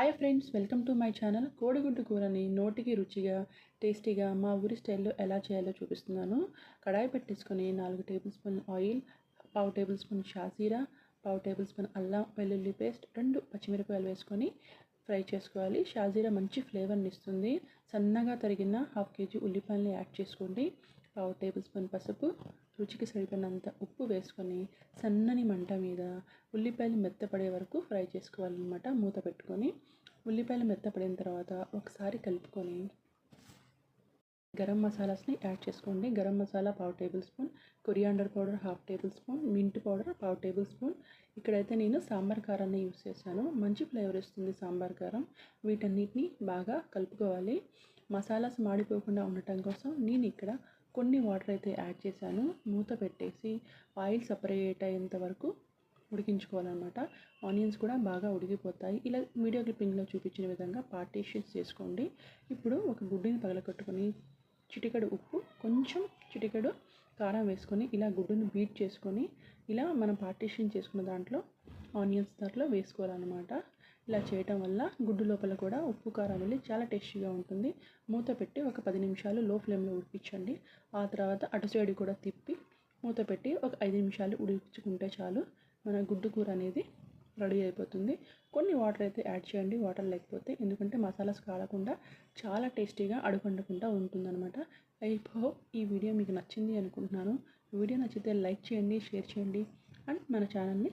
Hi friends welcome to my channel కోడిగుడ్డు కూరని నోటికి రుచిగా టేస్టీగా మా ఊరి స్టైల్లో ఎలా చేయాలో చూపిస్తున్నాను. కడాయి పెట్టేసుకొని నాలుగు టేబుల్ స్పూన్ ఆయిల్ పావు టేబుల్ స్పూన్ షాజీరా పావు టేబుల్ స్పూన్ అల్లం వెల్లుల్లి పేస్ట్ రెండు పచ్చిమిరపకాయలు వేసుకొని ఫ్రై చేసుకోవాలి. షాజీరా మంచి ఫ్లేవర్ని ఇస్తుంది. సన్నగా తరిగిన హాఫ్ కేజీ ఉల్లిపాయలని యాడ్ చేసుకోండి. పావు టేబుల్ స్పూన్ పసుపు రుచికి సరిపడినంత ఉప్పు వేసుకొని సన్నని మంట మీద ఉల్లిపాయలు మెత్తపడే వరకు ఫ్రై చేసుకోవాలన్నమాట. మూత పెట్టుకొని ఉల్లిపాయలు మెత్తపడిన తర్వాత ఒకసారి కలుపుకొని గరం మసాలాస్ని యాడ్ చేసుకోండి. గరం మసాలా పావు tablespoon coriander powder half tablespoon mint powder పావు టేబుల్ స్పూన్. ఇక్కడైతే నేను సాంబార్ కారాన్ని యూస్ చేశాను. మంచి ఫ్లేవర్ ఇస్తుంది సాంబార్ కారం. వీటన్నిటిని బాగా కలుపుకోవాలి. మసాలాస్ మాడిపోకుండా ఉండటం కోసం నేను ఇక్కడ కొన్ని వాటర్ అయితే యాడ్ చేశాను. మూత పెట్టేసి ఆయిల్ సపరేట్ అయ్యేంత వరకు ఉడికించుకోవాలన్నమాట. ఆనియన్స్ కూడా బాగా ఉడికిపోతాయి. ఇలా వీడియో క్లిప్పింగ్లో చూపించిన విధంగా పార్టీషన్స్ చేసుకోండి. ఇప్పుడు ఒక గుడ్డుని పగలగొట్టుకొని చిటికెడు ఉప్పు కొంచెం చిటికెడు కారం వేసుకొని ఇలా గుడ్డును బీట్ చేసుకొని ఇలా మనం పార్టీషన్ చేసుకున్న దాంట్లో ఆనియన్స్ దాంట్లో వేసుకోవాలన్నమాట. ఇలా చేయటం వల్ల గుడ్డు లోపల కూడా ఉప్పు కారం వెళ్ళి చాలా టేస్టీగా ఉంటుంది. మూత పెట్టి ఒక పది నిమిషాలు లో ఫ్లేమ్లో ఉడిపించండి ఆ తర్వాత అటు సైడ్ కూడా తిప్పి మూత పెట్టి ఒక ఐదు నిమిషాలు ఉడికించుకుంటే చాలు మన గుడ్డు కూర అనేది రెడీ అయిపోతుంది. కొన్ని వాటర్ అయితే యాడ్ చేయండి వాటర్ లేకపోతే. ఎందుకంటే మసాలాస్ కాలకుండా చాలా టేస్టీగా అడుగండకుండా ఉంటుందన్నమాట. ఐ ఈ వీడియో మీకు నచ్చింది అనుకుంటున్నాను. వీడియో నచ్చితే లైక్ చేయండి షేర్ చేయండి. అండ్ మన ఛానల్ని